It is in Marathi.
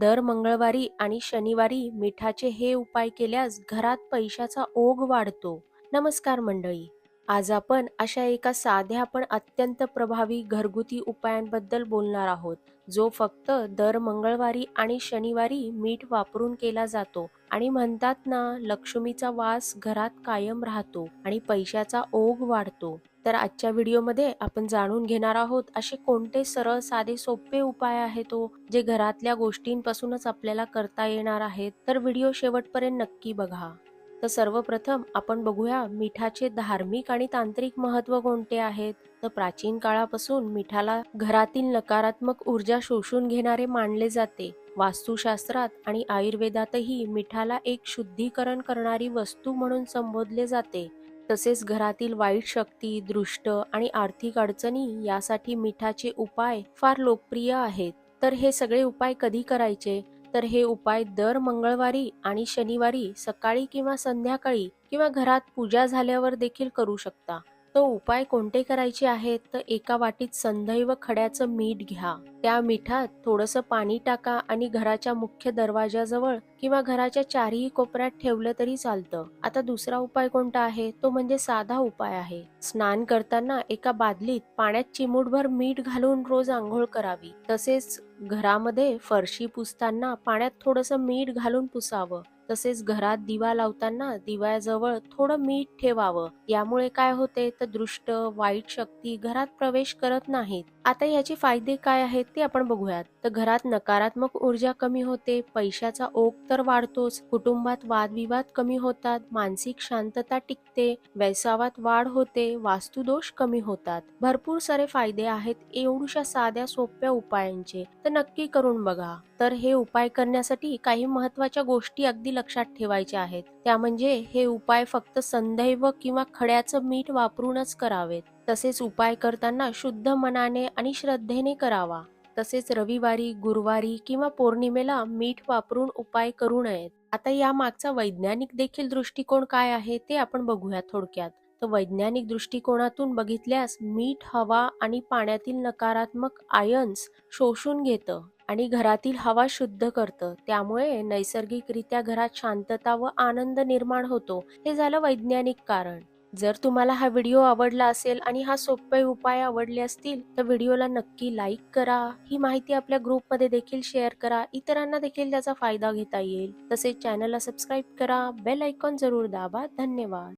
दर मंगळवारी आणि शनिवारी मिठाचे हे उपाय केल्यास घरात पैशाचा ओघ वाढतो. नमस्कार मंडळी. आज आपण अशा एका साध्या पण अत्यंत प्रभावी घरगुती उपायांबद्दल बोलणार आहोत जो फक्त दर मंगळवारी आणि शनिवारी मीठ वापरून केला जातो आणि म्हणतात ना लक्ष्मीचा वास घरात कायम राहतो आणि पैशाचा ओघ वाढतो. तर आजच्या व्हिडिओमध्ये आपण जाणून घेणार आहोत असे कोणते सरळ साधे सोपे उपाय आहेत तो जे घरातल्या गोष्टींपासूनच आपल्याला करता येणार आहेत? तर व्हिडिओ शेवटपर्यंत नक्की बघा. तर सर्वप्रथम आपण बघूया मिठाचे धार्मिक आणि तांत्रिक महत्त्व कोणते आहेत? तर प्राचीन काळापासून मिठाला घरातील नकारात्मक ऊर्जा शोषून घेणारे मानले जाते. वास्तुशास्त्रात आणि आयुर्वेदातही मिठाला एक शुद्धीकरण करणारी वस्तू म्हणून संबोधले जाते. तसेच घरातील वाईट शक्ती दृष्ट आणि आर्थिक अडचणी यासाठी मिठाचे उपाय फार लोकप्रिय आहेत. तर हे सगळे उपाय कधी करायचे? तर हे उपाय दर मंगळवारी आणि शनिवारी सकाळी किंवा संध्याकाळी किंवा घरात पूजा झाल्यावर देखील करू शकता. तो उपाय कोणते करायचे आहेत? तर एका वाटीत संदैव खड्याचं मीठ घ्या. त्या मिठात थोडस पाणी टाका आणि घराच्या मुख्य दरवाजाजवळ किंवा घराच्या चारही कोपऱ्यात ठेवलं तरी चालतं. आता दुसरा उपाय कोणता आहे? तो म्हणजे साधा उपाय आहे. स्नान करताना एका बादलीत पाण्यात चिमूटभर मीठ घालून रोज आंघोळ करावी. तसेच घरामध्ये फरशी पुसताना पाण्यात थोडस मीठ घालून पुसावं. तसेच घरात दिवा लावताना दिव्याजवळ थोडं मीठ ठेवावं. यामुळे काय होते? तर दृष्ट वाईट शक्ती घरात प्रवेश करत नाहीत. आता याचे फायदे काय आहेत ते आपण बघूयात. तर घरात नकारात्मक ऊर्जा कमी होते पैशाचा ओघ तर वाढतोच कुटुंबात वादविवाद कमी होतात मानसिक शांतता टिकते वैसावात वाढ होते वास्तुदोष कमी होतात. भरपूर सारे फायदे आहेत एवढ्या साध्या सोप्या उपायांचे. तर नक्की करून बघा. तर हे उपाय करण्यासाठी काही महत्त्वाच्या गोष्टी अगदी लक्षात ठेवायच्या आहेत. त्या म्हणजे हे उपाय फक्त संदैव किंवा खड्याचं मीठ वापरूनच करावेत. तसेच उपाय करताना शुद्ध मनाने आणि श्रद्धेने करावा. तसेच रविवारी गुरुवारी किंवा पौर्णिमेला मीठ वापरून उपाय करू नयेत. आता या मागचा वैज्ञानिक देखील दृष्टिकोन काय आहे ते आपण बघूया थोडक्यात. तर वैज्ञानिक दृष्टिकोनातून बघितल्यास मीठ हवा आणि पाण्यातील नकारात्मक आयन्स शोषून घेतं. आणि घरातील हवा शुद्ध करतं. त्यामुळे नैसर्गिकरित्या घरात शांतता व आनंद निर्माण होतो हे झालं वैज्ञानिक कारण. जर तुम्हाला हा व्हिडिओ आवडला असेल आणि हा सोपे उपाय आवडले असतील तर व्हिडिओला नक्की लाईक करा. ही माहिती आपल्या ग्रुपमध्ये देखील शेअर करा. इतरांना देखील त्याचा फायदा घेता येईल. तसेच चॅनलला सबस्क्राईब करा. बेल आयकॉन जरूर दाबा. धन्यवाद.